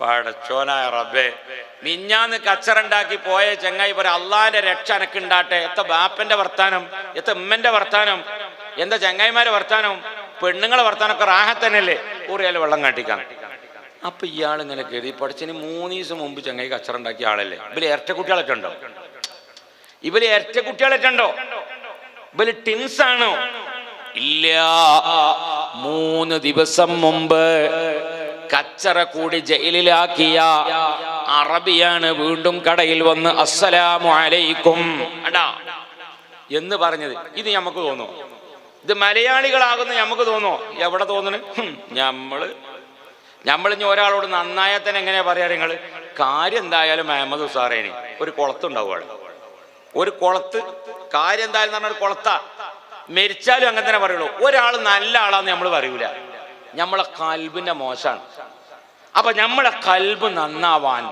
പടച്ചോനായ റബ്ബേ മിഞ്ഞാന്ന് കച്ചറുണ്ടാക്കി പോയ ചെങ്ങായി പറ അള്ളാന്റെ രക്ഷ എനക്കുണ്ടാട്ടെ എത്ത ബാപ്പന്റെ വർത്താനം എത്ത ഉമ്മന്റെ വർത്താനം എന്താ ചെങ്ങായിമാരെ വർത്താനം പെണ്ണുങ്ങളെ വർത്താനമൊക്കെ റാഹത്തന്നല്ലേ ഊറിയാൽ വെള്ളം കാട്ടിക്കാൻ അപ്പൊ ഇയാൾ ഇങ്ങനെ കരുതി പഠിച്ചതിന് മൂന്ന് ദിവസം മുമ്പ് ചെങ്ങായി കച്ചറുണ്ടാക്കിയ ആളല്ലേ? ഇവർ ഇരട്ട കുട്ടികളൊക്കെ ഉണ്ടോ? ഇവർ ഇരട്ട കുട്ടികളൊക്കെ ഉണ്ടോ? ഇവർ ടിൻസ് ആണോ? ഇല്ല. മൂന്ന് ദിവസം മുമ്പ് കച്ചറ കൂടി ജയിലിലാക്കിയ അറബിയാണ് വീണ്ടും കടയിൽ വന്ന് അസ്സലാമു അലൈക്കും. എന്ന് പറഞ്ഞത്. ഇത് നമുക്ക് തോന്നുന്നു ഇത് മലയാളികളാകുന്ന നമുക്ക് തോന്നോ? എവിടെ ഞമ്മൾ. നമ്മൾ ഇനി ഒരാളോട് നന്നായാൽ തന്നെ എങ്ങനെയാ പറയാ നിങ്ങൾ കാര്യം എന്തായാലും അഹമ്മദ് ഉസാറേനി ഒരു കുളത്തുണ്ടാവുകയാണ് ഒരു കുളത്ത് കാര്യം എന്തായാലും പറഞ്ഞ ഒരു കുളത്താ. മരിച്ചാലും അങ്ങനെ തന്നെ പറയുള്ളൂ. ഒരാൾ നല്ല ആളാന്ന് നമ്മൾ പറയൂല. നമ്മളെ കൽബിന്റെ മോശാണ്. അപ്പൊ നമ്മളെ കൽബ് നന്നാവാൻ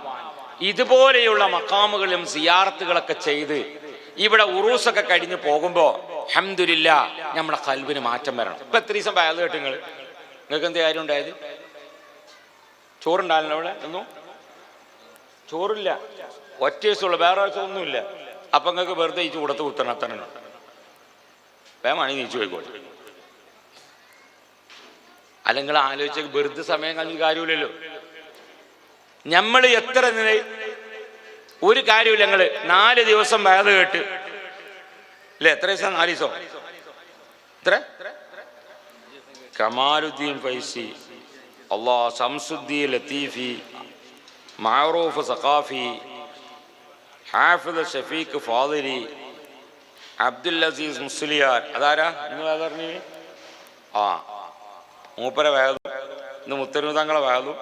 ഇതുപോലെയുള്ള മക്കാമുകളും സിയാർത്തുകളൊക്കെ ചെയ്ത് ഇവിടെ ഉറൂസൊക്കെ കഴിഞ്ഞ് പോകുമ്പോ ഹംദുലില്ല നമ്മളെ കൽബിന് മാറ്റം വരണം. ഇപ്പൊ എത്ര ദിവസം വയത് കേട്ട് നിങ്ങൾ നിങ്ങൾക്ക് എന്ത് കാര്യം ഉണ്ടായത്? ചോറുണ്ടായിരുന്നു അവിടെ ഒന്നും ചോറില്ല. ഒറ്റ ദിവസമുള്ള വേറെ ദിവസമൊന്നുമില്ല. അപ്പൊ നിങ്ങൾക്ക് വെറുതെ ഈ ചൂടത്ത് കുത്തണം അത്ര വേമാണി നീച്ചു പോയിക്കോട്ടെ. അല്ലെങ്കിൽ ആലോചിച്ച വെറുതെ സമയം കഴിഞ്ഞ കാര്യമില്ലല്ലോ. നമ്മൾ എത്ര ഒരു കാര്യമില്ല ഞങ്ങൾ നാല് ദിവസം വേദ കേട്ട്. അല്ലേ എത്ര ദിവസം? നാല് ദിവസം. എത്ര? കമാലുദ്ദീൻ ഫൈസി അള്ളാ ശംസുദ്ദീൻ ലത്തീഫി മാറൂഫ് സഖാഫി ഹാഫിദ് ഷഫീഖ് ഫാദിലി അബ്ദുൽ അസീസ് മുസ്ലിയാർ. അതാരാ? നിങ്ങൾ ആ മൂപ്പര വേദം ഇന്ന് മുത്തരുതങ്ങളെ വേദം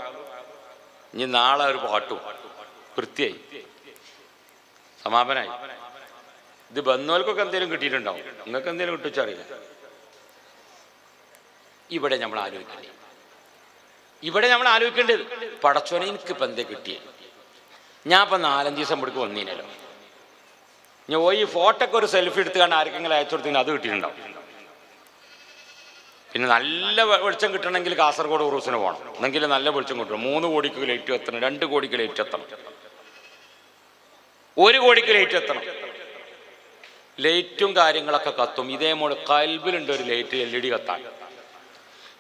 ഇനി നാളെ ഒരു പാട്ടും. വൃത്തിയായി. സമാപനായി. ഇത് ബന്ധുവൽക്കൊക്കെ എന്തെങ്കിലും കിട്ടിയിട്ടുണ്ടാവും. നിങ്ങൾക്ക് എന്തെങ്കിലും കിട്ടിച്ചറിയില്ല ഇവിടെ നമ്മൾ ആലോചിക്കേണ്ടത് ഇവിടെ നമ്മൾ ആലോചിക്കേണ്ടത് പടച്ചോനെ എനിക്കിപ്പോൾ എന്തേ കിട്ടിയത് ഞാൻ ഇപ്പം നാലഞ്ച് ദിവസം ഇവിടേക്ക് വന്നീനല്ലോ. ഞാൻ പോയി ഫോട്ടോക്ക് ഒരു സെൽഫി എടുത്ത് കണ്ട് ആർക്കെങ്കിലും അയച്ചു കൊടുത്തെങ്കിൽ അത് കിട്ടിയിട്ടുണ്ടാവും. പിന്നെ നല്ല വെളിച്ചം കിട്ടണമെങ്കിൽ കാസർഗോഡ് ഉറൂസിന് പോകണം. എന്നെങ്കിൽ നല്ല വെളിച്ചം കിട്ടണം മൂന്ന് കോടിക്ക് ലൈറ്റ് എത്തണം. രണ്ട് കോടിക്ക് ലൈറ്റ് എത്തണം. ഒരു കോടിക്ക് ലൈറ്റ് എത്തണം. ലൈറ്റും കാര്യങ്ങളൊക്കെ കത്തും. ഇതേ മോൾ കൽബിലുണ്ട് ഒരു ലൈറ്റ് എൽ ഇ ഡി കത്താൻ.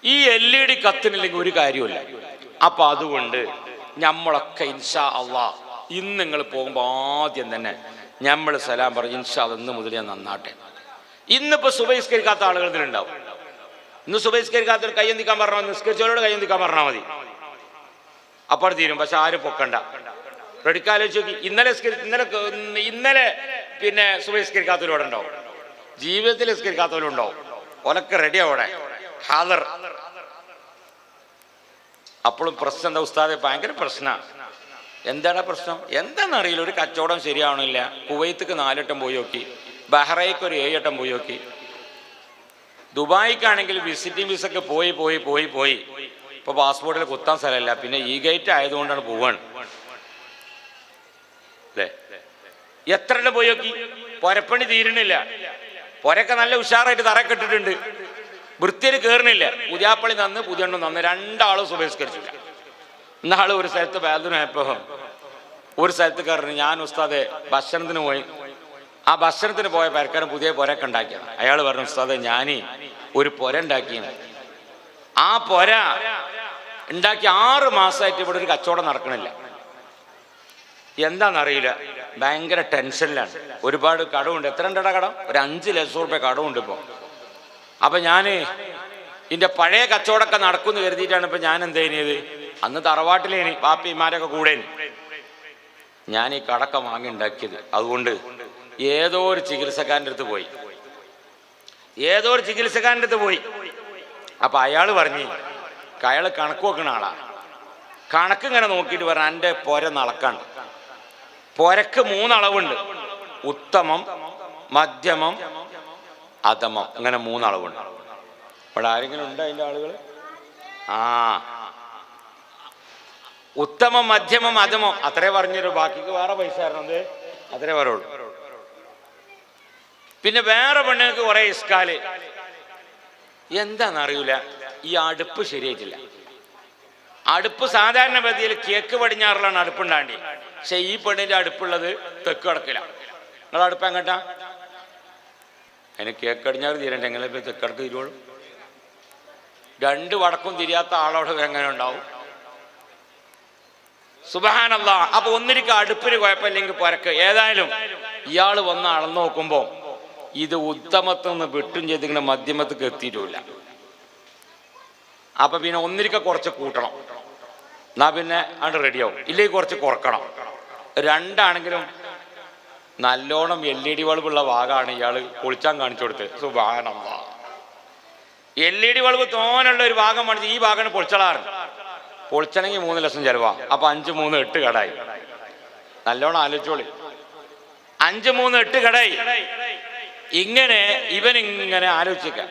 ഈ എൽ ഇ ഡി കത്തിനില്ലെങ്കിൽ ഒരു കാര്യമില്ല അപ്പൊ അതുകൊണ്ട് നമ്മളൊക്കെ ഇൻഷാ അള്ളാ ഇന്ന് നിങ്ങൾ പോകുമ്പോൾ ആദ്യം തന്നെ നമ്മൾ സലാം പറഞ്ഞു ഇൻഷാ ഇന്ന് മുതൽ ഞാൻ നന്നാട്ടെ. ഇന്നിപ്പോ സുബഹിസ്കരിക്കാത്ത ആളുകൾ ഇതിലുണ്ടാവും. ഇന്ന് സുബഹിസ്കരിക്കാത്തൊരു കയ്യന്തിക്കാൻ പറഞ്ഞാൽ മതി? നിസ്കരിച്ചവരോട് കയ്യന്തിക്കാൻ പറഞ്ഞാൽ മതി? അപ്പോൾ തീരും. പക്ഷെ ആരും പൊക്കണ്ട. റെഡിക്കാലോചിച്ച് നോക്കി. ഇന്നലെ ഇന്നലെ ഇന്നലെ പിന്നെ സുബഹിസ്കരിക്കാത്തവരോട് ഉണ്ടാവും. ജീവിതത്തിൽ നിസ്കരിക്കാത്തവരും ഉണ്ടാവും. ഒലക്ക് റെഡി അവിടെ ഹാദർ. അപ്പോഴും പ്രശ്നം എന്താ ഉസ്താദെ? ഭയങ്കര പ്രശ്നമാണ് എന്താണ് പ്രശ്നം? എന്താണെന്നറിയില്ല ഒരു കച്ചവടം ശരിയാവണില്ല. കുവൈത്തക്ക് നാലെട്ടം പോയി നോക്കി. ബഹ്റൈക്ക് ഒരു ഏഴെട്ടം പോയി നോക്കി. ദുബായിക്കാണെങ്കിൽ വിസിറ്റിംഗ് വിസ ഒക്കെ പോയി പോയി പോയി പോയി. ഇപ്പൊ പാസ്പോർട്ടിൽ കുത്താൻ സ്ഥലമല്ല. പിന്നെ ഈ ഗേറ്റ് ആയതുകൊണ്ടാണ് പോവാണ്. അല്ലേ? എത്ര എണ്ണം പോയി നോക്കി? പൊരപ്പണി തീരണില്ല പൊരക്കെ നല്ല ഉഷാറായിട്ട് തറക്കെട്ടിട്ടുണ്ട് വൃത്തിയിൽ കയറണില്ല പുതിയാപ്പള്ളി നന്ന് പുതിയ നന്ന് രണ്ടാളും സുബഹിസ്കരിച്ചില്ല ഇന്നാൾ ഒരു സ്ഥലത്ത് വേദനയപ്പോ ഒരു സ്ഥലത്ത് കയറി ഞാൻ ഉസ്താദെ ഭക്ഷണത്തിന് പോയി. ആ ഭക്ഷണത്തിന് പോയ പരക്കാരൻ പുതിയ പൊരക്കെ ഉണ്ടാക്കിയത്. അയാൾ പറഞ്ഞു ഉസ്താദ് ഞാനീ ഒരു പൊര ഉണ്ടാക്കിയാണ് ആ പൊര ഉണ്ടാക്കി ആറ് മാസമായിട്ട് ഇവിടെ ഒരു കച്ചവടം നടക്കണില്ല. എന്താണെന്നറിയില്ല ഭയങ്കര ടെൻഷനിലാണ്. ഒരുപാട് കടമുണ്ട്. എത്ര ഉണ്ടടാ കടം? ഒരു അഞ്ച് ലക്ഷം റുപ്യ കടമുണ്ട് ഇപ്പോൾ അപ്പൊ ഞാൻ ഇതിന്റെ പഴയ കച്ചവടമൊക്കെ നടക്കുമെന്ന് കരുതിയിട്ടാണ് ഇപ്പൊ ഞാൻ എന്ത് ചെയ്യുന്നത് അന്ന് തറവാട്ടിലേനി പാപ്പിമാരൊക്കെ കൂടെ ഞാൻ ഈ കടക്ക വാങ്ങി ഉണ്ടാക്കിയത് അതുകൊണ്ട് ഏതോ ഒരു ചികിത്സക്കാരന്റെ അടുത്ത് പോയി. ഏതോ ഒരു ചികിത്സക്കാരന്റെ അടുത്ത് പോയി. അപ്പൊ അയാൾ പറഞ്ഞു അയാൾ കണക്ക് വെക്കുന്ന ആളാ. കണക്ക് ഇങ്ങനെ നോക്കിയിട്ട് പറഞ്ഞ എന്റെ പൊര നടക്കാണ്ട് പൊരക്ക് മൂന്നളവുണ്ട്. ഉത്തമം മധ്യമം അധമം. അങ്ങനെ മൂന്നളവുണ്ട്. ഇവിടെ ആരെങ്കിലും ഉണ്ട് അതിന്റെ ആളുകൾ ആ. ഉത്തമം മധ്യമം അധമം. അത്രേ പറഞ്ഞൊരു ബാക്കിക്ക് വേറെ പൈസ തരണത് അത്രേ പറയുള്ളൂ. പിന്നെ വേറെ പെണ്ണുങ്ങൾക്ക് കുറെ ഇസ്കാൽ. എന്താണെന്നറിയില്ല ഈ അടുപ്പ് ശരിയായിട്ടില്ല. അടുപ്പ് സാധാരണ ഗതിയിൽ കേക്ക് പടിഞ്ഞാറിലാണ് അടുപ്പുണ്ടാണ്ടി പക്ഷെ ഈ പെണ്ണിന്റെ അടുപ്പുള്ളത് തെക്ക് കിടക്കില്ല നിങ്ങളെ അടുപ്പ് എങ്ങട്ടാ? അതിന് കേക്ക് അടിഞ്ഞാറ് തീരണ്ട. എങ്ങനെ തെക്ക് തെക്കടക്ക് തിരുവോളും. രണ്ട് വടക്കും തിരിയാത്ത ആളോട് എങ്ങനെ ഉണ്ടാവും? സുബഹാനല്ല. അപ്പൊ ഒന്നിരിക്കും അടുപ്പിന് കുഴപ്പമില്ലെങ്കിൽ പുരക്ക്. ഏതായാലും ഇയാൾ വന്ന് അളന്നു നോക്കുമ്പോ ഇത് ഉത്തമത്തിൽ നിന്ന് വിട്ടും ചെയ്തിങ്ങനെ മധ്യമത്തേക്ക് എത്തിയിട്ടില്ല. അപ്പൊ പിന്നെ ഒന്നിരിക്ക കുറച്ച് കൂട്ടണം. എന്നാ പിന്നെ അത് റെഡിയാവും ഇല്ലെങ്കിൽ കുറച്ച് കുറക്കണം. രണ്ടാണെങ്കിലും നല്ലോണം എൽ ഇ ഡി ബൾബുള്ള ഭാഗമാണ് ഇയാൾ കുളിച്ചാൻ കാണിച്ചു കൊടുത്തത്. സുബാനമ്മ എൽ ഇ ഡി ബൾബ് തോനുള്ള ഒരു ഭാഗം പണിച്ച് ഈ ഭാഗമാണ് പൊളിച്ചളാറ്. പൊളിച്ചണെങ്കിൽ മൂന്ന് ലക്ഷം ചെലവാ. അപ്പൊ അഞ്ച് മൂന്ന് എട്ട് കടായി. നല്ലോണം ആലോചിച്ചോളി. അഞ്ച് മൂന്ന് എട്ട് കടായി. ഇങ്ങനെ ഇവനിങ്ങനെ ആലോചിക്കാം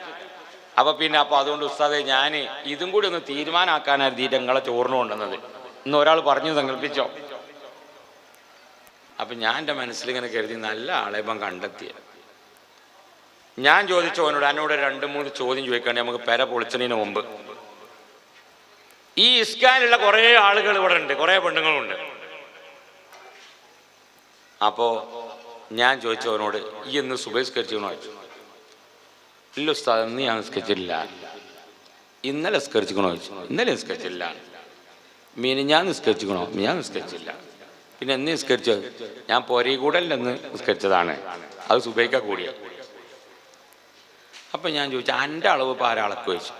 അപ്പൊ പിന്നെ അപ്പൊ അതുകൊണ്ട് ഉസ്താദെ ഞാൻ ഇതും കൂടി ഒന്ന് തീരുമാനമാക്കാനായിരുന്നു നിങ്ങളെ ചോറിന് കൊണ്ടുവന്നത്. ഇന്ന് ഒരാൾ പറഞ്ഞു സങ്കല്പിച്ചോ? അപ്പൊ ഞാൻ എന്റെ മനസ്സിലിങ്ങനെ കരുതി നല്ല ആളെ ഇപ്പം കണ്ടെത്തിയ. ഞാൻ ചോദിച്ചു അവനോട് എന്നോട് രണ്ട് മൂന്ന് ചോദ്യം ചോദിക്കണേ നമുക്ക് പെര പൊളിച്ചതിന് മുമ്പ്. ഈ ഇസ്കാനുള്ള കുറേ ആളുകൾ ഇവിടെ ഉണ്ട് കുറേ പെണ്ണുങ്ങളുണ്ട്. അപ്പോ ഞാൻ ചോദിച്ചവനോട് ഈ എന്ന് സുബഹിസ്കരിച്ചോ ചോദിച്ചു. ഇല്ല ഉസ്താദ് ഇന്ന് ഞാൻ നിസ്കരിച്ചില്ല ഇന്നലെ നിസ്കരിച്ചിക്കണോ ചോദിച്ചു. ഇന്നലെ നിസ്കരിച്ചില്ല മീന് ഞാൻ നിസ്കരിച്ചിക്കണോ ഞാൻ നിസ്കരിച്ചില്ല പിന്നെ എന്ന് നിസ്കരിച്ചത് ഞാൻ പൊരേ കൂടല്ലെന്ന് നിസ്കരിച്ചതാണ്. അത് സുബൈക്ക കൂടിയ അപ്പൊ ഞാൻ ചോദിച്ചു എന്റെ അളവ് ഇപ്പൊ ആരാളക്ക് ചോദിച്ചു.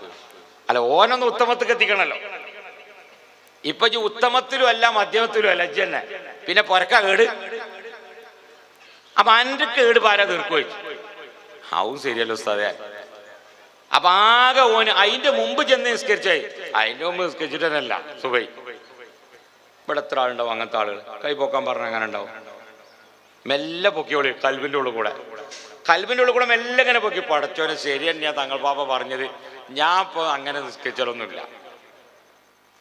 അല്ല ഓനൊന്ന് ഉത്തമത്തേക്ക് എത്തിക്കണല്ലോ. ഇപ്പൊ ഉത്തമത്തിലും അല്ല മധ്യമത്തിലും അല്ല അജ്ജന്നെ പിന്നെ പൊരക്ക കേട്. അപ്പൊ അന്റെ കേട് പാര തീർക്കുവോ ആവും ശരിയല്ലോ ഉസ്താദേ. അപ്പൊ ആകെ ഓന് അതിന്റെ മുമ്പ് ചെന്ന് നിസ്കരിച്ചായി അതിന്റെ മുമ്പ് നിസ്കരിച്ചിട്ടല്ല സുബൈ. ഇവിടെ എത്ര ആളുണ്ടാവും അങ്ങനത്തെ ആളുകൾ? കൈ പൊക്കാൻ പറഞ്ഞ അങ്ങനെ ഉണ്ടാവും. മെല്ലെ പൊക്കിയോളി കൽവിന്റെ ഉള്ളിൽ കൂടെ. കൽവിന്റെ ഉള്ളിൽ കൂടെ മെല്ലെ ഇങ്ങനെ പൊക്കി. പടച്ചോനെ ശരി തന്നെയാ തങ്ങൾ പാപ്പ പറഞ്ഞത്. ഞാൻ ഇപ്പൊ അങ്ങനെ നിസ്കരിച്ചാലൊന്നുമില്ല.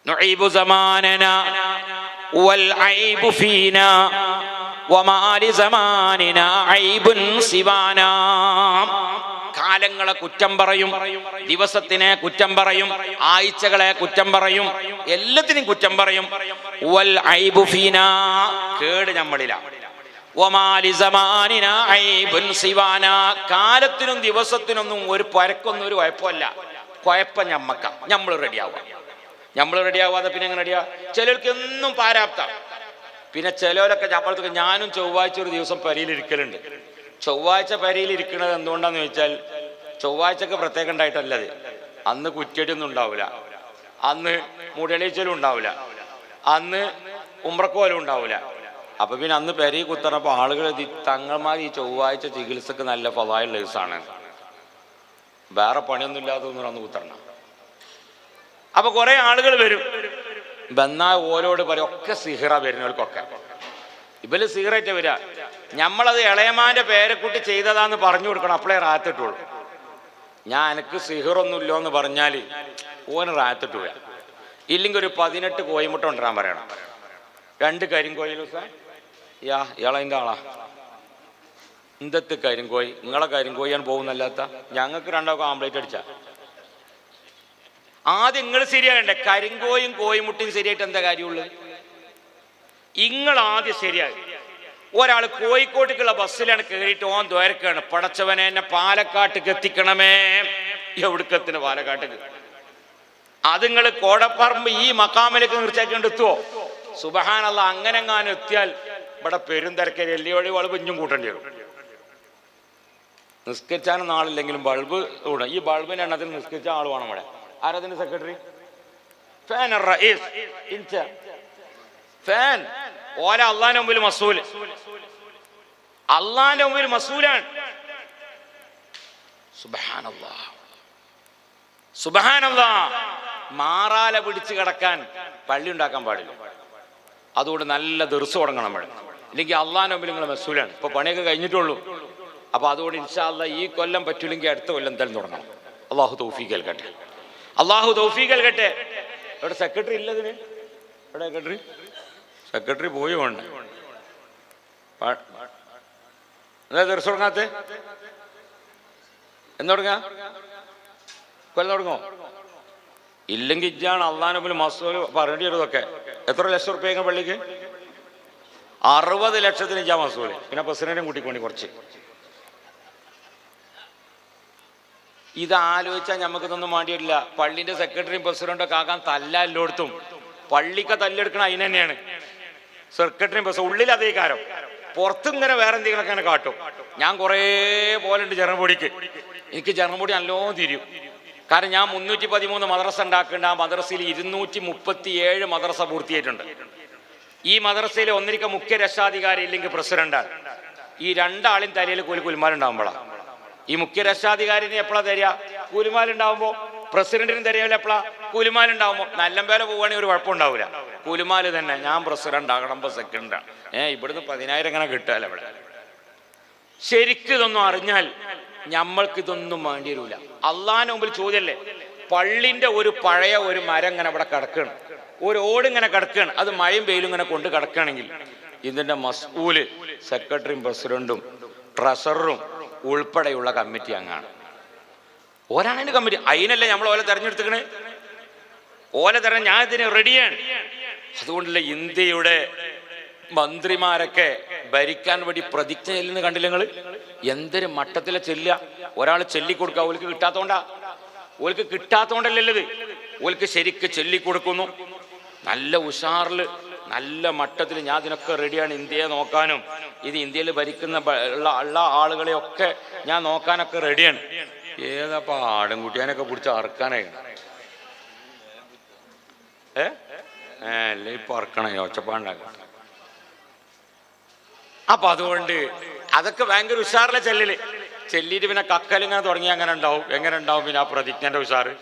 നൊയ്ബു സമാനന വൽ ഐബു ഫീന കാലങ്ങളെ കുറ്റം പറയും ദിവസത്തിനെ കുറ്റം പറയും ആഴ്ചകളെ കുറ്റം പറയും എല്ലാത്തിനും കുറ്റം പറയും. വൽ കേട് സിവാന. കാലത്തിനും ദിവസത്തിനൊന്നും ഒരു പരക്കൊന്നും ഒരു കുഴപ്പമല്ല. കുഴപ്പം ഞമ്മക്ക. നമ്മൾ റെഡിയാവുക നമ്മൾ റെഡിയാവാതെ പിന്നെ എങ്ങനെ റെഡിയാ ചിലർക്ക് എന്നും പാരാപ്ത. പിന്നെ ചിലവരൊക്കെ നമ്മളൊക്കെ ഞാനും ചൊവ്വാഴ്ച ഒരു ദിവസം പരിയിൽ ഇരിക്കലുണ്ട് ചൊവ്വാഴ്ച പരിയിൽ ഇരിക്കുന്നത് എന്തുകൊണ്ടാന്ന് ചോദിച്ചാൽ ചൊവ്വാഴ്ചക്ക് പ്രത്യേകം ഉണ്ടായിട്ടല്ലത്. അന്ന് കുറ്റടിയൊന്നും ഉണ്ടാവില്ല അന്ന് മുടലീച്ചലും ഉണ്ടാവില്ല അന്ന് ഉമ്രക്കോലും ഉണ്ടാവില്ല അപ്പൊ പിന്നെ അന്ന് പെരി കുത്തറപ്പോ ആളുകൾ തങ്ങന്മാർ ഈ ചൊവ്വാഴ്ച ചികിത്സക്ക് നല്ല ഫലായുള്ള ദിവസമാണ് വേറെ പണിയൊന്നും ഇല്ലാതെ അന്ന് കുത്തറണം അപ്പൊ കുറെ ആളുകൾ വരും. ബന്നാ ഓരോട് പറയും ഒക്കെ സിഹിറ വരുന്നവർക്കൊക്കെ. ഇവർ സിഹിറേറ്റ് വരിക നമ്മളത് ഇളയമാന്റെ പേരെക്കുട്ടി ചെയ്തതാന്ന് പറഞ്ഞു കൊടുക്കണം അപ്പളേ റാത്തിട്ടുള്ളൂ ഞാൻ എനിക്ക് സിഹിറൊന്നുമില്ലോ എന്ന് പറഞ്ഞാൽ ഓന് റാത്തിട്ടുക ഇല്ലെങ്കിൽ ഒരു പതിനെട്ട് കോയിമുട്ട കൊണ്ടുവരാൻ പറയണം. രണ്ട് കരിങ്കോയിൽ യാ ഇളതിന്റെ ആളാ. എന്തത്തെ കരിങ്കോയി നിങ്ങളെ കരിങ്കോയിയാണ് പോകുന്നല്ലാത്ത? ഞങ്ങൾക്ക് രണ്ടാൾക്കും ആംപ്ലേറ്റ് അടിച്ചാ. ആദ്യം നിങ്ങൾ ശരിയാകണ്ടേ? കരിങ്കോയും കോയിമുട്ടിയും ശരിയായിട്ട് എന്താ കാര്യമുള്ളത് നിങ്ങൾ ആദ്യം ശരിയാകും. ഒരാൾ കോഴിക്കോട്ടേക്കുള്ള ബസ്സിലാണ് കയറിയിട്ട് ഓൻ ദ്വാരക്കാണ്. പടച്ചവനെ എന്നെ പാലക്കാട്ടേക്ക് എത്തിക്കണമേ. എവിടുക്കത്തിന് പാലക്കാട്ടേക്ക്? അത് നിങ്ങൾ കോടപ്പറമ്പ് ഈ മക്കാമിലേക്ക് നിർച്ചയാക്കിക്കൊണ്ട് എത്തുവോ? സുബഹാനല്ല അങ്ങനെ എങ്ങാനും എത്തിയാൽ ഇവിടെ പെരും തിരക്കൽ എല്ലി വഴി വളവ് ഇഞ്ഞും കൂട്ടേണ്ടി വരും. നിസ്കരിച്ചാനും നാളില്ലെങ്കിലും ബൾബ് ഈ ബൾബിന് എണ്ണത്തിൽ നിസ്കരിച്ച ആൾ വേണം ഇവിടെ. ആരതിന്റെ സെക്രട്ടറി ഫാൻ റഈസ്. ഇൻച ഫാൻ. ഓല അള്ളാന്റെ മുമ്പിൽ മസൂൽ. അള്ളാന്റെ മുമ്പിൽ മസൂലാണ്. സുബഹാനല്ലാ. സുബഹാനല്ലാ. മാറാല പിടിച്ച് കിടക്കാൻ പള്ളി ഉണ്ടാക്കാൻ പാടില്ല. അതുകൊണ്ട് നല്ല ദിവസം തുടങ്ങണം നമ്മൾ ഇല്ലെങ്കിൽ അള്ളാന്റെ മുമ്പിൽ നിങ്ങൾ മസൂലാണ്. ഇപ്പൊ പണിയൊക്കെ കഴിഞ്ഞിട്ടുള്ളൂ. അപ്പൊ അതുകൊണ്ട് ഇൻഷാല്ല ഈ കൊല്ലം പറ്റില്ലെങ്കിൽ അടുത്ത കൊല്ലം എന്തായാലും തുടങ്ങണം. അള്ളാഹു തൗഫീഖ് നൽകട്ടെ. അള്ളാഹു തൗഫീഖ് നൽകട്ടെ. ഇവിടെ സെക്രട്ടറി ഇല്ലതിന് ഇവിടെ സെക്രട്ടറി സെക്രട്ടറി പോയി വേണ്ട. എന്താ ദിവസം തുടങ്ങാത്ത? എന്ന് തുടങ്ങാ? കൊല്ലം തുടങ്ങോ? ഇല്ലെങ്കിൽ ഇജ്ജാണ് അള്ളാനുബിൽ മസൂൽ പറയേണ്ടി വരുന്നതൊക്കെ. എത്ര ലക്ഷം റുപ്യ പള്ളിക്ക്? അറുപത് ലക്ഷത്തിന് ഇജ്ജാ മസൂൽ പിന്നെ പ്രസിഡന്റും കൂട്ടിക്കോണി കുറച്ച്. ഇത് ആലോചിച്ചാൽ നമുക്കിതൊന്നും വേണ്ടിയിട്ടില്ല പള്ളിന്റെ സെക്രട്ടറിയും പ്രസിഡന്റും ഒക്കെ ആകാൻ തല്ല എല്ലായിടത്തും പള്ളിക്ക് തല്ലെടുക്കണ അതിന് തന്നെയാണ്. സെക്രട്ടറിയും പ്രസിഡന്റ് ഉള്ളിൽ അതേ കാരം ഇങ്ങനെ വേറെ എന്തെങ്കിലുമൊക്കെ അങ്ങനെ കാട്ടും. ഞാൻ കുറേ പോലെ ഉണ്ട് ജനപൊടിക്ക് എനിക്ക് ജനപൊടി നല്ലോണം തിരിയും. കാരണം ഞാൻ മുന്നൂറ്റി പതിമൂന്ന് മദ്രസ ഉണ്ടാക്കേണ്ട ആ മദ്രസയിൽ ഇരുന്നൂറ്റി മുപ്പത്തി ഏഴ് മദ്രസ പൂർത്തിയായിട്ടുണ്ട്. ഈ മദ്രസയിലെ ഒന്നിരിക്ക മുഖ്യ രക്ഷാധികാരി ഇല്ലെങ്കിൽ പ്രസിഡന്റാണ്. ഈ രണ്ടാളും തലയിൽ കൂലി കുലുമാലുണ്ടാകുമ്പോഴാണ് ഈ മുഖ്യ രക്ഷാധികാരിനെ എപ്പോഴാ തരിക? കൂലിമാലുണ്ടാവുമ്പോ പ്രസിഡന്റിനും തരികയില്ല എപ്പോഴാ കൂലിമാലുണ്ടാവുമ്പോ പേരെ പോവുകയാണെങ്കിൽ ഒരു കുഴപ്പമുണ്ടാവില്ല കൂലിമാൽ തന്നെ ഞാൻ പ്രസിഡന്റ് ആകണം സെക്കൻഡ് ഏ ഇവിടുന്ന് പതിനായിരം ഇങ്ങനെ കിട്ടാല്ല ഇവിടെ? ശരിക്കും ഇതൊന്നും അറിഞ്ഞാൽ ഞമ്മൾക്ക് ഇതൊന്നും വേണ്ടി വരില്ല അള്ളാഹിന് മുമ്പിൽ ചോദ്യമല്ലേ പള്ളിന്റെ ഒരു പഴയ ഒരു മരം ഇങ്ങനെ ഇവിടെ കിടക്കണം. ഒരു ഓട് ഇങ്ങനെ കിടക്കുകയാണ് അത് മഴയും വെയിലും ഇങ്ങനെ കൊണ്ട് കിടക്കുകയാണെങ്കിൽ ഇതിന്റെ മസ്കൂൽ സെക്രട്ടറിയും പ്രസിഡന്റും ട്രഷററും ഉൾപ്പെടെയുള്ള കമ്മിറ്റി അങ്ങാണ് ഓരാണ് കമ്മിറ്റി. അതിനല്ലേ നമ്മൾ ഓല തെരഞ്ഞെടുത്തിക്കണേ ഓല തെരഞ്ഞ ഞാൻ ഇതിന് റെഡിയാണ് അതുകൊണ്ടല്ലേ ഇന്ത്യയുടെ മന്ത്രിമാരൊക്കെ ഭരിക്കാൻ വേണ്ടി പ്രതിജ്ഞ ചെല്ലുന്ന കണ്ടില്ല നിങ്ങൾ എന്തൊരു മട്ടത്തിലെ ചെല്ലുക? ഒരാൾ ചെല്ലിക്കൊടുക്കുക. ഓൽക്ക് കിട്ടാത്തോണ്ടാ. ഓൽക്ക് കിട്ടാത്തോണ്ടല്ലേ ഇത് ഓൽക്ക് ശരിക്ക് ചെല്ലിക്കൊടുക്കുന്നു. നല്ല ഉഷാറിൽ നല്ല മട്ടത്തിൽ ഞാൻ ഇതിനൊക്കെ റെഡിയാണ് ഇന്ത്യയെ നോക്കാനും. ഇത് ഇന്ത്യയിൽ ഭരിക്കുന്ന ഉള്ള ഉള്ള ആളുകളെയൊക്കെ ഞാൻ നോക്കാനൊക്കെ റെഡിയാണ് ഏതാ ആടുംകുട്ടിയാനൊക്കെ പിടിച്ച് അറക്കാനായി? അല്ലേ ഇപ്പൊ അറക്കണേ ഒച്ചപ്പാണ്ടാക്കാം അപ്പൊ അതുകൊണ്ട് അതൊക്കെ ഭയങ്കര ഉഷാറിലെ ചെല്ലിൽ. ചെല്ലിട്ട് പിന്നെ കക്കൽ ഇങ്ങനെ തുടങ്ങി അങ്ങനെ ഉണ്ടാവും. എങ്ങനെ ഉണ്ടാവും പിന്നെ ആ പ്രതിജ്ഞന്റെ ഉഷാറ്?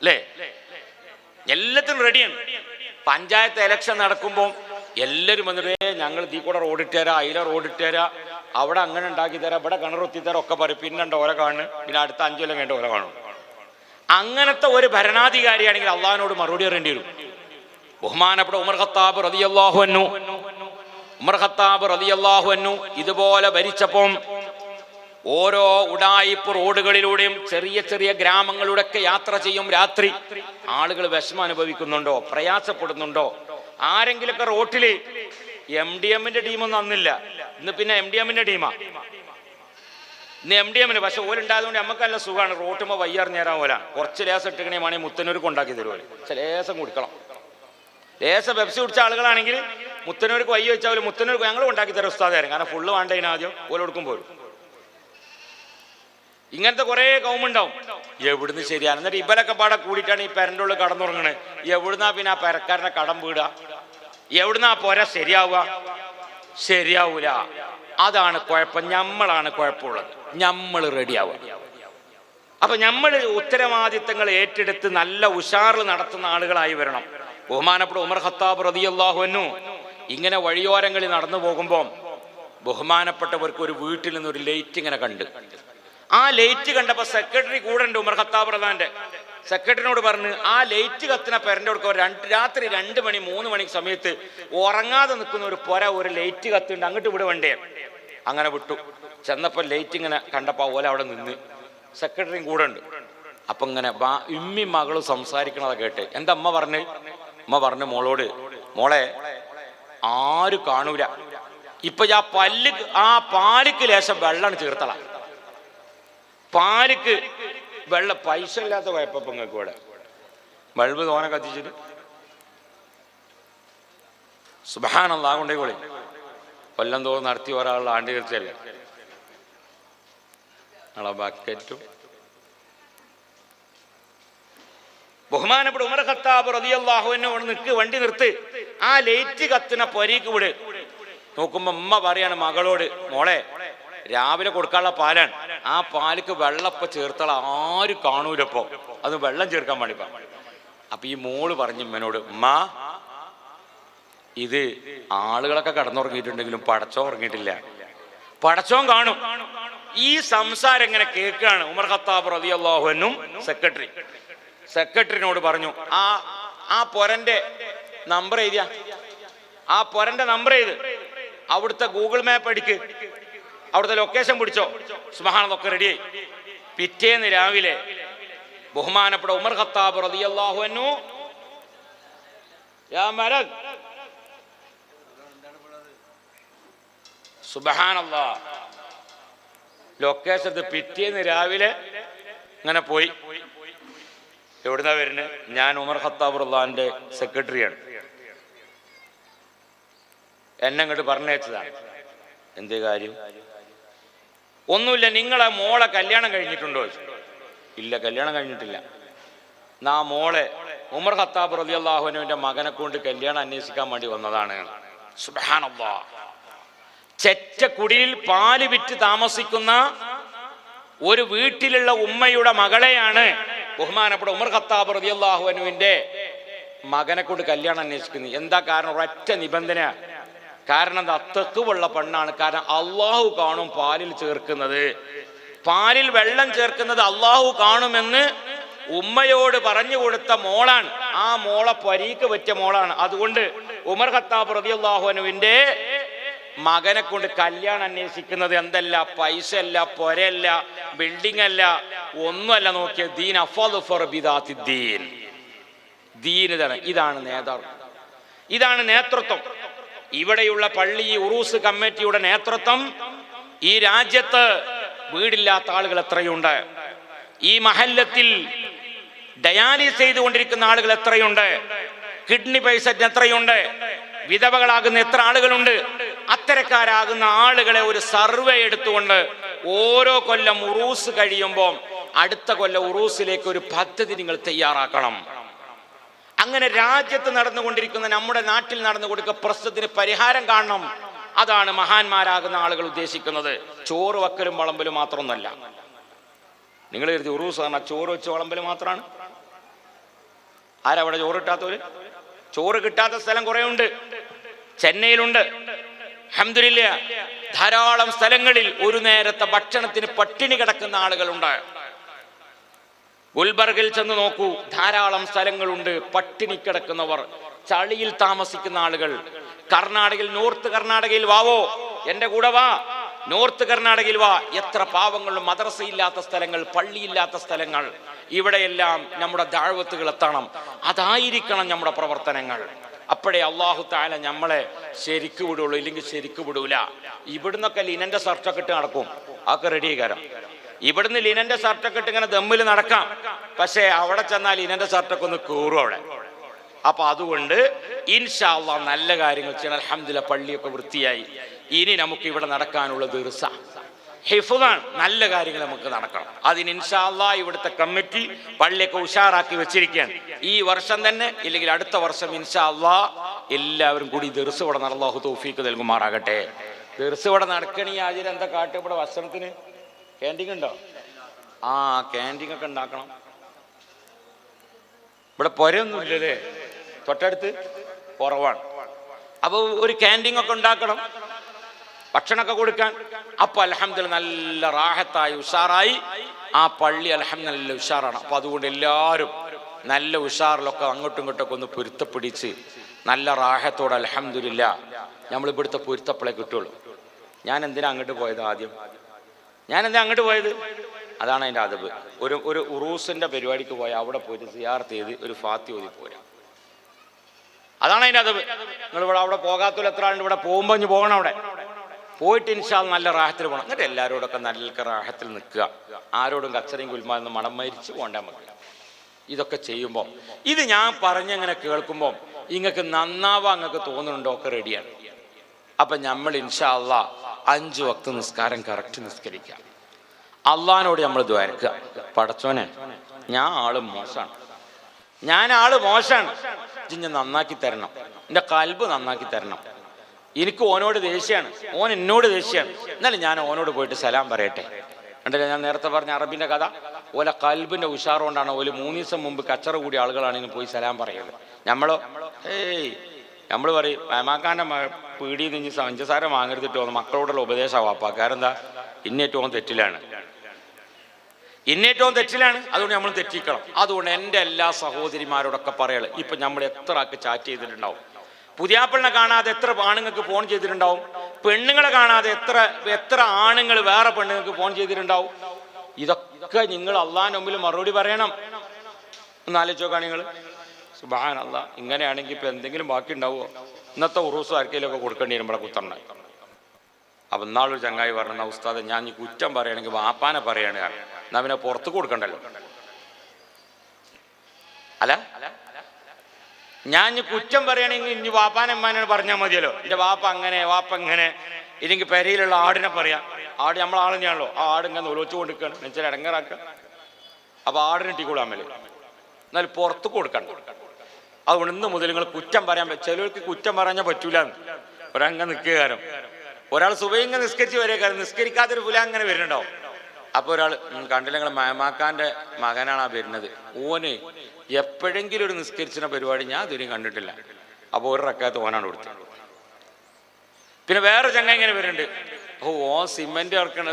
അല്ലേ എല്ലാത്തിനും റെഡിയാണ് പഞ്ചായത്ത് ഇലക്ഷൻ നടക്കുമ്പോൾ എല്ലാവരും വന്നിട്ട് ഞങ്ങൾ തീ കൂടെ റോഡ് തരാം അതിലെ റോഡ് തരാം അവിടെ അങ്ങനെ ഉണ്ടാക്കി തരാം ഇവിടെ കിണറുത്തി തരാം ഒക്കെ പറയും. പിന്നെ ഉണ്ട് ഓല കാണു പിന്നെ അടുത്ത അഞ്ചു കൊല്ലം കഴിഞ്ഞ ഓല കാണും അങ്ങനത്തെ ഒരു ഭരണാധികാരിയാണെങ്കിൽ അള്ളാഹിനോട് മറുപടി അറിയേണ്ടി വരും. ബഹുമാനപ്പെട്ട ഉമർ ഖത്താബ് റളിയല്ലാഹു അന്നു ഉമർ ഖത്താബ് റളിയല്ലാഹു അന്നു ഇതുപോലെ ഭരിച്ചപ്പം ഓരോ ഉടായിപ്പ് റോഡുകളിലൂടെയും ചെറിയ ചെറിയ ഗ്രാമങ്ങളിലൂടെയൊക്കെ യാത്ര ചെയ്യും രാത്രി. ആളുകൾ വിഷമം അനുഭവിക്കുന്നുണ്ടോ? പ്രയാസപ്പെടുന്നുണ്ടോ? ആരെങ്കിലൊക്കെ റോട്ടിൽ എം ഡി എമ്മിന്റെ ടീമൊന്നും അന്നില്ല. ഇന്ന് പിന്നെ എം ഡി എമ്മിന്റെ ടീമാ ഇന്ന് എം ഡി എമ്മിന് പക്ഷെ ഓലുണ്ടായതുകൊണ്ട് നമുക്ക് നല്ല സുഖമാണ്. റോട്ടുമ്പോൾ വയ്യറിഞ്ഞേരാൻ പോലെ കുറച്ച് ലേസം ഇട്ടിക്കണേ വേണമെങ്കിൽ മുത്തനൂർക്ക് ഉണ്ടാക്കി തരുമോ പക്ഷെ ലേസം കുടിക്കണം. ലേസം പെപ്സി കുടിച്ച ആളുകളാണെങ്കിൽ മുത്തനൂർക്ക് വയ്യ വെച്ചാൽ മുത്തനൂർക്ക് ഞങ്ങൾ ഉണ്ടാക്കി തരാം ഉസ്താദായിരുന്നു കാരണം ഫുള്ള് വേണ്ടതിനാദ്യം ഓലോടുക്കും പോരും ഇങ്ങനത്തെ കുറെ കൗമുണ്ടാവും. എവിടുന്ന് ശരിയാണ് എന്നിട്ട് ഇവരൊക്കെ പാടെ കൂടിയിട്ടാണ് ഈ പെരന്റെ ഉള്ളിൽ കടന്നുറങ്ങണത് എവിടുന്നാ പിന്നെ ആ പെരക്കാരനെ കടം വീടുക എവിടുന്നാ പോര ശരിയാവുക? ശരിയാവൂല. അതാണ് കുഴപ്പം. നമ്മളാണ് കുഴപ്പമുള്ളത്. നമ്മൾ റെഡിയാവുക. അപ്പൊ നമ്മൾ ഉത്തരവാദിത്തങ്ങൾ ഏറ്റെടുത്ത് നല്ല ഉഷാറിൽ നടത്തുന്ന ആളുകളായി വരണം. ബഹുമാനപ്പെട്ട ഉമർ ഖത്താബ് റതിയല്ലാഹുവന്നു ഇങ്ങനെ വഴിയോരങ്ങളിൽ നടന്നു പോകുമ്പോൾ ബഹുമാനപ്പെട്ടവർക്ക് ഒരു വീട്ടിൽ നിന്ന് ഒരു ലൈറ്റ് ഇങ്ങനെ കണ്ട്. ആ ലൈറ്റ് കണ്ടപ്പോ സെക്രട്ടറി കൂടെ ഉണ്ട് ഉമർ ഖത്താബ് പ്രധാന്റെ. സെക്രട്ടറിനോട് പറഞ്ഞ് ആ ലൈറ്റ് കത്തുന്ന പെരന്റെ കൊടുക്കുക രണ്ട് രാത്രി രണ്ട് മണി മൂന്ന് മണിക്ക് സമയത്ത് ഉറങ്ങാതെ നിൽക്കുന്ന ഒരു പൊര ഒരു ലൈറ്റ് കത്തുണ്ട് അങ്ങോട്ട് ഇവിടെ വേണ്ടേ അങ്ങനെ വിട്ടു. ചെന്നപ്പോൾ ലൈറ്റ് ഇങ്ങനെ കണ്ടപ്പോൾ ഓല അവിടെ നിന്ന്. സെക്രട്ടറിയും കൂടെ ഉണ്ട്. അപ്പൊ ഇങ്ങനെ ഇമ്മി മകളും സംസാരിക്കണത് കേട്ട്. എന്താ അമ്മ പറഞ്ഞ്? അമ്മ പറഞ്ഞു മോളോട് മോളെ ആരും കാണൂല. ഇപ്പൊ ആ പല്ല് ആ പാലിക്ക് ലേശം വെള്ളം ചേർത്തള. പാലിക്ക് വെള്ള പൈസ ഇല്ലാത്ത കുഴപ്പം ഇവിടെ. ബൾബ് തോനെ കത്തിച്ചിട്ട്. സുബാനല്ല കൊണ്ടേ കൊളി കൊല്ലം തോറും നടത്തി ഒരാളുടെ ആണ്ട് തീർച്ചയല്ലേ നമ്മളെ ബക്കറ്റും ബഹുമാനപ്പെട്ട ഉമർ ഖത്താബ് റതിയല്ലാഹു എന്നെ കൊണ്ട് നിൽക്ക് വണ്ടി നിർത്ത്. ആ ലേറ്റ് കത്തുന്ന പൊരീക്ക് വിട്. നോക്കുമ്പോ ഉമ്മ പറയാണ് മകളോട് മോളെ രാവിലെ കൊടുക്കാനുള്ള പാലാണ്. ആ പാലിക്ക് വെള്ളപ്പ ചേർത്തള ആരും കാണൂലപ്പോ അത് വെള്ളം ചേർക്കാൻ വേണ്ടി അപ്പൊ ഈ മോൾ പറഞ്ഞു ഇമ്മനോട് മാ ഇത് ആളുകളൊക്കെ കടന്നുറങ്ങിയിട്ടുണ്ടെങ്കിലും പടച്ചോ ഉറങ്ങിയിട്ടില്ല. പടച്ചോൻ കാണും. ഈ സംസാരം ഇങ്ങനെ കേൾക്കുകയാണ് ഉമർ ഖത്താബ് അള്ളാഹുനും സെക്രട്ടറി. സെക്രട്ടറിനോട് പറഞ്ഞു ആ ആ പൊരന്റെ നമ്പർ എഴുതിയ? ആ പൊരന്റെ നമ്പർ എഴുത്. അവിടുത്തെ ഗൂഗിൾ മാപ്പ് അടിക്ക് അവിടുത്തെ ലൊക്കേഷൻ പിടിച്ചോ. സുബഹാനതൊക്കെ റെഡിയായി പിറ്റേന്ന് രാവിലെ ബഹുമാനപ്പെട്ട ഉമർ ഖത്താബ് മലക് സുബ്ഹാനല്ലാ ലൊക്കേഷൻ പിറ്റേന്ന് രാവിലെ ഇങ്ങനെ പോയി. എവിടുന്നാ വരുന്നത് ഞാൻ ഉമർ ഖത്താബ് റുള്ളാന്റെ സെക്രട്ടറിയാണ്. എന്നെ അങ്ങോട്ട് പറഞ്ഞയച്ചതാണ് എന്തേ കാര്യം? ഒന്നുമില്ല നിങ്ങളെ മോളെ കല്യാണം കഴിഞ്ഞിട്ടുണ്ടോ? ഇല്ല കല്യാണം കഴിഞ്ഞിട്ടില്ല. നാ മോളെ ഉമർ ഖത്താബ് റബി അള്ളാഹുനുവിന്റെ മകനെ കൊണ്ട് കല്യാണം അന്വേഷിക്കാൻ വേണ്ടി വന്നതാണ്. ചെറ്റ കുടിയിൽ പാൽ വിറ്റ് താമസിക്കുന്ന ഒരു വീട്ടിലുള്ള ഉമ്മയുടെ മകളെയാണ് ബഹുമാനപ്പെട്ട ഉമർ ഖത്താബ് റബി അള്ളാഹുനുവിന്റെ മകനെ കൊണ്ട് കല്യാണം അന്വേഷിക്കുന്നത്. എന്താ കാരണം? ഒരൊറ്റ നിബന്ധന. കാരണം എന്താ? തെക്കുവുള്ള പെണ്ണാണ്. കാരണം അള്ളാഹു കാണും പാലിൽ ചേർക്കുന്നത്. പാലിൽ വെള്ളം ചേർക്കുന്നത് അള്ളാഹു കാണുമെന്ന് ഉമ്മയോട് പറഞ്ഞു കൊടുത്ത മോളാണ്. ആ മോളെ പരീക്ക് പറ്റിയ മോളാണ്. അതുകൊണ്ട് ഉമർ ഖത്താബ് റതി അള്ളാഹുവിന്റെ മകനെ കൊണ്ട് കല്യാണം അന്വേഷിക്കുന്നത് എന്തല്ല? പൈസ അല്ല പൊരയല്ല ബിൽഡിംഗ് അല്ല ഒന്നുമല്ല നോക്കിയ ദീൻ അഫീൻ ദീൻ ഇതാണ്. ഇതാണ് നേതാവ്. ഇതാണ് നേതൃത്വം. ഇവിടെയുള്ള പള്ളി ഉറൂസ് കമ്മിറ്റിയുടെ നേതൃത്വം ഈ രാജ്യത്ത് വീടില്ലാത്ത ആളുകൾ എത്രയുണ്ട്? ഈ മഹല്ലത്തിൽ ഡയാലിസ് ചെയ്തുകൊണ്ടിരിക്കുന്ന ആളുകൾ എത്രയുണ്ട്? കിഡ്നി പേഷ്യന്റ് എത്രയുണ്ട്? വിധവകളാകുന്ന എത്ര ആളുകളുണ്ട്? അത്തരക്കാരാകുന്ന ആളുകളെ ഒരു സർവേ എടുത്തുകൊണ്ട് ഓരോ കൊല്ലം ഉറൂസ് കഴിയുമ്പോൾ അടുത്ത കൊല്ലം ഉറൂസിലേക്ക് ഒരു പദ്ധതി നിങ്ങൾ തയ്യാറാക്കണം. അങ്ങനെ രാജ്യത്ത് നടന്നുകൊണ്ടിരിക്കുന്ന നമ്മുടെ നാട്ടിൽ നടന്നു കൊടുക്ക പ്രശ്നത്തിന് പരിഹാരം കാണണം. അതാണ് മഹാന്മാരാകുന്ന ആളുകൾ ഉദ്ദേശിക്കുന്നത്. ചോറ് വക്കലും വളമ്പലും മാത്രമൊന്നല്ല. നിങ്ങൾ കരുതി ഉറൂസ് പറഞ്ഞാൽ ചോറ് വെച്ച് വളമ്പൽ മാത്രമാണ്. ആരവിടെ ചോറ് കിട്ടാത്തവര് ചോറ് കിട്ടാത്ത സ്ഥലം കുറെ ഉണ്ട് ചെന്നൈയിലുണ്ട്. അഹമ്മദില്ല ധാരാളം സ്ഥലങ്ങളിൽ ഒരു നേരത്തെ ഭക്ഷണത്തിന് പട്ടിണി കിടക്കുന്ന ആളുകളുണ്ട്. ഗുൽബർഗിൽ ചെന്ന് നോക്കൂ. ധാരാളം സ്ഥലങ്ങളുണ്ട്. പട്ടിണി കിടക്കുന്നവർ. ചളിയിൽ താമസിക്കുന്ന ആളുകൾ. കർണാടകയിൽ നോർത്ത് കർണാടകയിൽ വാവോ. എന്റെ കൂടെ വാ. നോർത്ത് കർണാടകയിൽ വാ. എത്ര പാവങ്ങളും മദ്രസയില്ലാത്ത സ്ഥലങ്ങൾ പള്ളിയില്ലാത്ത സ്ഥലങ്ങൾ. ഇവിടെയെല്ലാം നമ്മുടെ ദാഴ്വത്തുകൾ എത്തണം. അതായിരിക്കണം നമ്മുടെ പ്രവർത്തനങ്ങൾ. അപ്പോഴേ അള്ളാഹു താല നമ്മളെ ശരിക്കു വിടുള്ളൂ ഇല്ലെങ്കിൽ ശരിക്കു വിടൂല. ഇവിടുന്നൊക്കെ ലിനന്റെ ഷർട്ടൊക്കെ ഇട്ട് നടക്കും. അതൊക്കെ റെഡി കാരം. ഇവിടുന്ന് ലിനന്റെ ഷർട്ടൊക്കെ ഇട്ട് ഇങ്ങനെ ദമ്മിൽ നടക്കാം. പക്ഷേ അവിടെ ചെന്നാൽ ലിനന്റെ ഷർട്ടൊക്കെ ഒന്ന് കൂറും അവിടെ. അപ്പൊ അതുകൊണ്ട് ഇൻഷാല്ല നല്ല കാര്യങ്ങൾ ചെയ്യണം. അലഹമില്ല പള്ളിയൊക്കെ വൃത്തിയായി. ഇനി നമുക്ക് ഇവിടെ നടക്കാനുള്ള ദീർസ ഹിഫുദാണ് നല്ല കാര്യങ്ങൾ നമുക്ക് നടക്കണം. അതിന് ഇൻഷാല്ല ഇവിടുത്തെ കമ്മിറ്റി പള്ളിയൊക്കെ ഉഷാറാക്കി വെച്ചിരിക്കുകയാണ്. ഈ വർഷം തന്നെ ഇല്ലെങ്കിൽ അടുത്ത വർഷം ഇൻഷാല്ല എല്ലാവരും കൂടി ദീർസ് ഇവിടെ നടന്ന അള്ളാഹു തോഫീക്ക് നൽകുമാറാകട്ടെ. ദീർസ് ഇവിടെ നടക്കണ ഈ എന്താ കാട്ടും ഇവിടെ ക്യാന്റീൻ ഉണ്ടോ? ആ ക്യാന്റീൻ ഒക്കെ ഉണ്ടാക്കണം. ഇവിടെ പുരയൊന്നും ഇല്ലല്ലേ തൊട്ടടുത്ത് കുറവാണ്. അപ്പോൾ ഒരു ക്യാന്റീൻ ഒക്കെ ഉണ്ടാക്കണം. ഭക്ഷണമൊക്കെ കൊടുക്കാൻ. അപ്പൊ അലഹമ്മദ് നല്ല റാഹത്തായി ഉഷാറായി. ആ പള്ളി അലഹമ്മദ് നല്ല ഉഷാറാണ്. അപ്പൊ അതുകൊണ്ട് എല്ലാവരും നല്ല ഉഷാറിലൊക്കെ അങ്ങോട്ടും ഇങ്ങോട്ടൊക്കെ ഒന്ന് പൊരുത്തപ്പിടിച്ച് നല്ല റാഹത്തോടെ അലഹമ്മദില്ല നമ്മൾ ഇവിടുത്തെ പൊരുത്തപ്പളെ കിട്ടുള്ളൂ. ഞാൻ എന്തിനാ അങ്ങോട്ട് പോയത് ആദ്യം? ഞാൻ എന്താ അങ്ങോട്ട് പോയത്? അതാണ് അതിന്റെ അതവ് ഒരു ഒരു ഉറൂസിന്റെ പരിപാടിക്ക് പോയി അവിടെ പോയിട്ട് സിയാർത്ത് ചെയ്ത് ഒരു ഫാത്തി ഓതി പോരാ. അതാണ് അതിന്റെ അതവ് നിങ്ങൾ ഇവിടെ അവിടെ പോകാത്തവർ എത്ര ആളുണ്ട്? ഇവിടെ പോകുമ്പോൾ ഇനി പോകണം അവിടെ. പോയിട്ട് ഇൻഷാൽ നല്ല റാഹത്തിൽ പോകണം എന്നിട്ട് എല്ലാവരോടൊക്കെ നല്ല റാഹത്തിൽ നിൽക്കുക. ആരോടും കച്ചറയും കുൽമാന്ന് മണം മരിച്ച് പോകണ്ട നമുക്ക് ഇതൊക്കെ ചെയ്യുമ്പോൾ ഇത് ഞാൻ പറഞ്ഞങ്ങനെ കേൾക്കുമ്പോൾ ഇങ്ങക്ക് നന്നാവാ അങ്ങക്ക് തോന്നുന്നുണ്ടോ ഒക്കെ റെഡിയാണ് അപ്പൊ നമ്മൾ ഇൻഷാ അള്ളാ അഞ്ചു വക്ത നിസ്കാരം കറക്റ്റ് നിസ്കരിക്കാം. അള്ളഹാനോട് നമ്മൾ ദ്വാരക്കുക പടച്ചോനെ ഞാൻ ആൾ മോശമാണ് ഞാൻ ആൾ മോശമാണ് ഞാൻ നന്നാക്കി തരണം. എന്റെ കൽബ് നന്നാക്കി തരണം. എനിക്ക് ഓനോട് ദേഷ്യമാണ് ഓൻ എന്നോട് ദേഷ്യമാണ് എന്നാലും ഞാൻ ഓനോട് പോയിട്ട് സലാം പറയട്ടെ. കണ്ടില്ല ഞാൻ നേരത്തെ പറഞ്ഞ അറബിന്റെ കഥ? ഓല കൽബിന്റെ ഉഷാറുകൊണ്ടാണ് ഓൽ മൂന്ന് ദിവസം മുമ്പ് കച്ചറ കൂടിയ ആളുകളാണെങ്കിൽ പോയി സലാം പറയുന്നത്. നമ്മളോ ഏയ് നമ്മൾ പറയും മേമാക്കാന്റെ പീടിയിൽ നിന്ന് പഞ്ചസാര വാങ്ങരുതിട്ടോ മക്കളോടുള്ള ഉപദേശമാണ് വാപ്പ. കാരണം എന്താ ഇന്നേറ്റവും തെറ്റിലാണ്. ഇന്നേറ്റവും തെറ്റിലാണ്. അതുകൊണ്ട് നമ്മൾ തെറ്റിക്കണം. അതുകൊണ്ട് എന്റെ എല്ലാ സഹോദരിമാരോടൊക്കെ പറയൽ. ഇപ്പൊ നമ്മൾ എത്ര ആൾക്ക് ചാറ്റ് ചെയ്തിട്ടുണ്ടാവും? പുതിയാപ്പിളിനെ കാണാതെ എത്ര ആണുങ്ങൾക്ക് ഫോൺ ചെയ്തിട്ടുണ്ടാവും? പെണ്ണുങ്ങളെ കാണാതെ എത്ര എത്ര ആണുങ്ങൾ വേറെ പെണ്ണുങ്ങൾക്ക് ഫോൺ ചെയ്തിട്ടുണ്ടാവും? ഇതൊക്കെ നിങ്ങൾ അള്ളാൻ മുമ്പിൽ മറുപടി പറയണം. നോക്കാണ് നിങ്ങൾ സുബാനല്ല ഇങ്ങനെയാണെങ്കിൽ ഇപ്പം എന്തെങ്കിലും ബാക്കി ഉണ്ടാവുമോ? ഇന്നത്തെ ഉറൂസ് ആർക്കെങ്കിലും ഒക്കെ കൊടുക്കേണ്ടി വരും കുത്തണ്ണ അപ്പം ഇന്നാളൊരു ചങ്ങായി പറഞ്ഞ ഉസ്താദ് ഞാൻ ഈ കുറ്റം പറയുകയാണെങ്കിൽ വാപ്പാനെ പറയാണ് എന്നാ പിന്നെ പുറത്ത് കൊടുക്കണ്ടല്ലോ? അല്ല? ഞാൻ കുറ്റം പറയുകയാണെങ്കിൽ ഇനി വാപ്പാനമ്മാനോട് പറഞ്ഞാൽ മതിയല്ലോ. എന്റെ വാപ്പ അങ്ങനെ വാപ്പ ഇങ്ങനെ. ഇല്ലെങ്കിൽ പെരയിലുള്ള ആടിനെ പറയാം. ആട് നമ്മൾ ആളിനെയാണല്ലോ ആ ആട് ഇങ്ങനെ ഒലോച്ചു കൊടുക്കുകയാണ് എന്നുവെച്ചാൽ ഇടങ്ങറാക്കുക. അപ്പോൾ ആടിനെ മേലെ എന്നാൽ പുറത്ത് കൊടുക്കണ്ട. അതുകൊണ്ട് ഇന്ന് മുതൽ നിങ്ങൾ കുറ്റം പറയാൻ ചിലർക്ക് കുറ്റം പറയാൻ പറ്റൂല. ഒരങ്ങ നിൽക്കുക ഒരാൾ സുബൈങ്ങ നിസ്കരിച്ച് വരെ നിസ്കരിക്കാത്തൊരു പുല അങ്ങനെ വരുന്നുണ്ടാവും. അപ്പോൾ ഒരാൾ കണ്ടില്ല നിങ്ങൾ മയമാക്കാന്റെ മകനാണ് ആ വരുന്നത്. ഓന് എപ്പോഴെങ്കിലും ഒരു നിസ്കരിച്ചിന പരിപാടി ഞാൻ ഇതുവരെയും കണ്ടിട്ടില്ല. അപ്പോൾ ഒരു റക്കാത്ത ഓനാണ് കൊടുത്തത്. പിന്നെ വേറെ ചങ്ങ ഇങ്ങനെ വരുന്നുണ്ട്. ഓ ഓൻ സിമെന്റ് ഇറക്കണ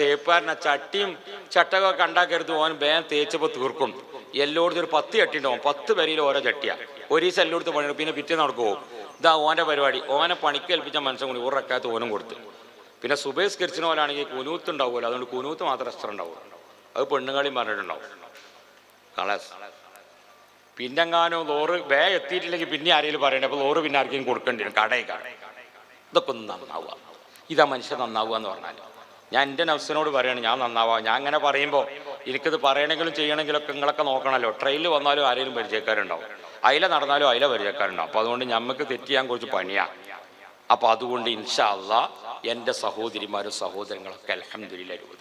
തേപ്പാരന ചട്ടിയും ചട്ടകൊക്കെ ഉണ്ടാക്കരുത് ഓൻ വേഗം തേച്ചപ്പോൾ തീർക്കും. എല്ലായിടത്തും ഒരു പത്ത് ചട്ടി ഉണ്ടാവും പത്ത് പേരിൽ ഓരോ ചട്ടിയാ. ഒരു ദിവസം എല്ലായിടത്തും പണി പിന്നെ പിറ്റേ നടക്കുമോ ഇതാ ഓന്റെ പരിപാടി. ഓനെ പണിക്ക് ഏൽപ്പിച്ച മനുഷ്യൻ കൂടി ഉറക്കാത്ത റക്കാത്ത് ഓനും കൊടുത്ത്. പിന്നെ സുബേസ്കരിച്ചിന പോലാണെങ്കിൽ കുനൂത്ത് ഉണ്ടാവുമല്ലോ. അതുകൊണ്ട് കുനൂത്ത് മാത്രം എക്സ്ട്രാ ഉണ്ടാവും അത് പെണ്ണുങ്ങളിയും പറഞ്ഞിട്ടുണ്ടാവും. കളസ്. പിന്നെങ്ങാനോ ലോറ് വേ എത്തിയിട്ടില്ലെങ്കിൽ പിന്നെ ആരെങ്കിലും പറയണ്ടേ? അപ്പോൾ ലോറ് പിന്നെ ആർക്കെങ്കിലും കൊടുക്കേണ്ടി വരും. കടയിൽ കട ഇതൊക്കെ ഒന്ന് നന്നാവുക. ഇതാ മനുഷ്യൻ നന്നാവുക എന്ന് പറഞ്ഞാൽ ഞാൻ എന്റെ നഫ്സിനോട് പറയാണ് ഞാൻ നന്നാവാം. ഞാൻ അങ്ങനെ പറയുമ്പോൾ എനിക്കിത് പറയണമെങ്കിലും ചെയ്യണമെങ്കിലൊക്കെ നിങ്ങളൊക്കെ നോക്കണമല്ലോ ട്രെയിനിൽ വന്നാലും ആരെങ്കിലും പരിചയക്കാരുണ്ടാവും. അതില നടന്നാലും അയില പരിചയക്കാരുണ്ടാവും. അപ്പോൾ അതുകൊണ്ട് ഞമ്മക്ക് തെറ്റിയാൻ കുറച്ച് പണിയാണ് അപ്പോൾ അതുകൊണ്ട് ഇൻഷാ അള്ളാ എന്റെ സഹോദരിമാരും സഹോദരങ്ങളൊക്കെ അലഹമില്ല രൂപ